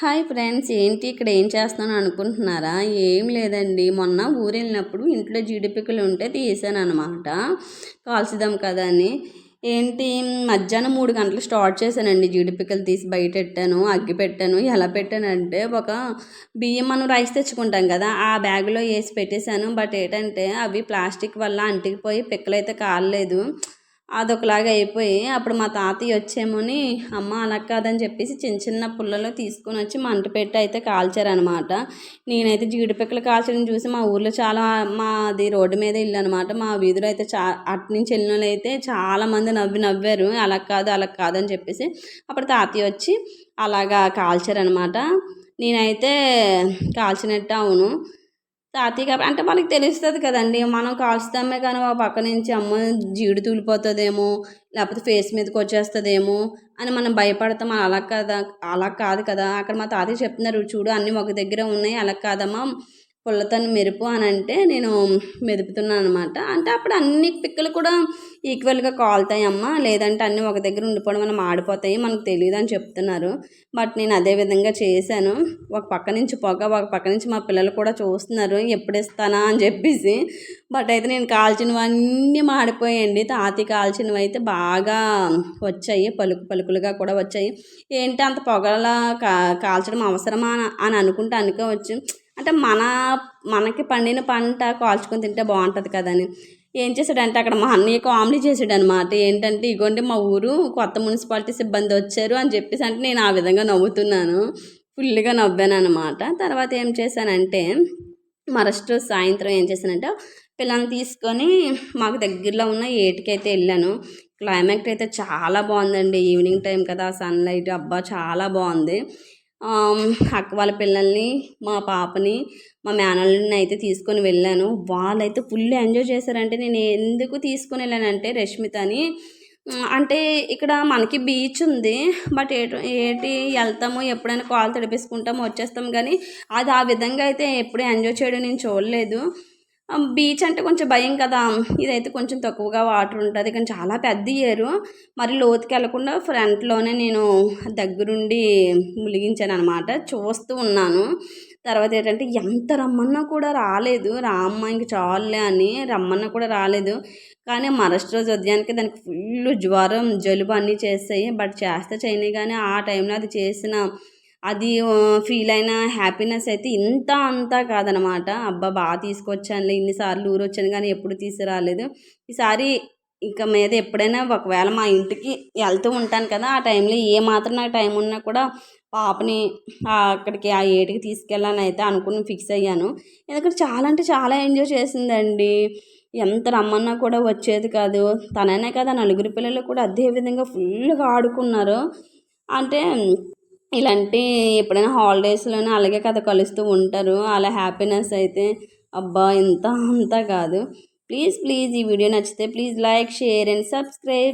Hi friends ఏంటి ఇక్కడ ఏం చేస్తాను అనుకుంటున్నారా? ఏం లేదండి. మొన్న ఊరు వెళ్ళినప్పుడు ఇంట్లో జీడిపిక్కలు ఉంటే తీసాను అనమాట కాల్చుదాం కదా అని. ఏంటి మధ్యాహ్నం మూడు గంటలు స్టార్ట్ చేశానండి జీడిపిక్కలు తీసి బయట పెట్టాను అగ్గి పెట్టాను. ఎలా పెట్టానంటే ఒక బియ్యం మనం రైస్ తెచ్చుకుంటాం కదా ఆ బ్యాగ్లో వేసి పెట్టేశాను. బట్ ఏంటంటే అవి ప్లాస్టిక్ వల్ల అంటికిపోయి పిక్కలు అయితే కాలేదు అదొకలాగా అయిపోయి అప్పుడు మా తాతయ్య వచ్చేమోని అమ్మ అలా కాదని చెప్పేసి చిన్న చిన్న పుల్లలో తీసుకొని వచ్చి మంట పెట్టి అయితే కాల్చారనమాట. నేనైతే జీడిపిక్కలు కాల్చడం చూసి మా ఊర్లో చాలా మాది రోడ్డు మీద ఇల్లు అనమాట మా వీధిలో అయితే చా అటు నుంచి వెళ్ళిన వాళ్ళు అయితే చాలామంది నవ్వి నవ్వారు. అలా కాదు అలా కాదని చెప్పేసి అప్పుడు తాతయ్య వచ్చి అలాగా కాల్చారనమాట. నేనైతే కాల్చినట్టు అవును తాతయ్య కాబట్టి అంటే మనకి తెలుస్తుంది కదండి మనం కాల్చుతామే కానీ ఒక పక్క నుంచి అమ్మ జీడి తూలిపోతుందేమో లేకపోతే ఫేస్ మీదకి వచ్చేస్తుందేమో అని మనం భయపడతాం. అలా కదా అలా కాదు కదా. అక్కడ మా తాతయ్య చెప్తున్నారు చూడు అన్నీ ఒక దగ్గర ఉన్నాయి అలా కాదమ్మా. పుల్లతను మెరుపు అని అంటే నేను మెదుపుతున్నాను అనమాట అంటే అప్పుడు అన్ని పిక్కలు కూడా ఈక్వల్గా కాలుతాయి అమ్మ. లేదంటే అన్నీ ఒక దగ్గర ఉండిపోవడం మనం ఆడిపోతాయి మనకు తెలియదు అని చెప్తున్నారు. బట్ నేను అదే విధంగా చేశాను. ఒక పక్క నుంచి పొగ ఒక పక్క నుంచి మా పిల్లలు కూడా చూస్తున్నారు ఎప్పుడు ఇస్తానా అని చెప్పేసి. బట్ అయితే నేను కాల్చినవన్నీ మాడిపోయాయండి. తాతి కాల్చినవి అయితే బాగా వచ్చాయి పలుకు పలుకులుగా కూడా వచ్చాయి. ఏంటి అంత పొగలా కా కాల్చడం అవసరమా అని అనుకుంటే అనుకోవచ్చు. అంటే మన మనకి పండిన పంట కాల్చుకొని తింటే బాగుంటుంది కదని. ఏం చేశాడంటే అక్కడ మా అన్నయ్య కామెడీ చేశాడు అనమాట ఏంటంటే ఇగోండి మా ఊరు కొత్త మున్సిపాలిటీ సిబ్బంది వచ్చారు అని చెప్పేసి అంటే నేను ఆ విధంగా నవ్వుతున్నాను. ఫుల్గా నవ్వాను అనమాట తర్వాత ఏం చేశానంటే మరస్ట్ సాయంత్రం ఏం చేశానంటే పిల్లల్ని తీసుకొని మాకు దగ్గరలో ఉన్న ఏటికైతే వెళ్ళాను. క్లైమేట్ అయితే చాలా బాగుందండి. ఈవినింగ్ టైం కదా సన్లైట్ అబ్బా చాలా బాగుంది. అక్క వాళ్ళ పిల్లల్ని మా పాపని మా మేనల్ని అయితే తీసుకొని వెళ్ళాను. వాళ్ళైతే ఫుల్ ఎంజాయ్ చేశారంటే నేను ఎందుకు తీసుకొని వెళ్ళానంటే రష్మితని. అంటే ఇక్కడ మనకి బీచ్ ఉంది బట్ ఏటి ఏటి వెళ్తాము ఎప్పుడైనా కాలు తడిపేసుకుంటాము వచ్చేస్తాం కానీ అది ఆ విధంగా అయితే ఎప్పుడు ఎంజాయ్ చేయడం నేను చూడలేదు. బీచ్ అంటే కొంచెం భయం కదా. ఇదైతే కొంచెం తక్కువగా వాటర్ ఉంటుంది. కానీ చాలా పెద్ద ఏరు మరి లోతుకి వెళ్ళకుండా ఫ్రంట్లోనే నేను దగ్గరుండి ములిగించాను అనమాట చూస్తూ ఉన్నాను. తర్వాత ఏంటంటే ఎంత రమ్మన్నా కూడా రాలేదు. రామ్మ ఇంక చాలులే అని రమ్మన్నా కూడా రాలేదు. కానీ మరస్ట్ రోజు ఉదయానికి దానికి ఫుల్ జ్వరం జలుబు అన్నీ చేస్తాయి బట్ చేస్తే చేయని కానీ ఆ టైంలో అది చేసిన అది ఫీల్ అయిన హ్యాపీనెస్ అయితే ఇంత అంతా కాదనమాట. అబ్బా బాగా తీసుకొచ్చానులే ఇన్నిసార్లు ఊరు వచ్చాను కానీ ఎప్పుడు తీసుకురాలేదు. ఈసారి ఇంకా మీద ఎప్పుడైనా ఒకవేళ మా ఇంటికి వెళ్తూ ఉంటాను కదా ఆ టైంలో ఏ మాత్రం నాకు టైం ఉన్నా కూడా పాపని అక్కడికి ఆ ఏటికి తీసుకెళ్ళాలని అయితే అనుకుని ఫిక్స్ అయ్యాను. ఎందుకంటే చాలా అంటే చాలా ఎంజాయ్ చేసిందండి. ఎంత రమ్మన్నా కూడా వచ్చేది కాదు. తననే కదా నలుగురు పిల్లలు కూడా అదే విధంగా ఫుల్గా ఆడుకున్నారు. అంటే ఇలాంటి ఎప్పుడైనా హాలిడేస్లోనే అలాగే కదా కలుస్తూ ఉంటారు. అలా హ్యాపీనెస్ అయితే అబ్బా! ఇంత అంతా కాదు. ప్లీజ్ ప్లీజ్ ఈ వీడియో నచ్చితే please like share and subscribe.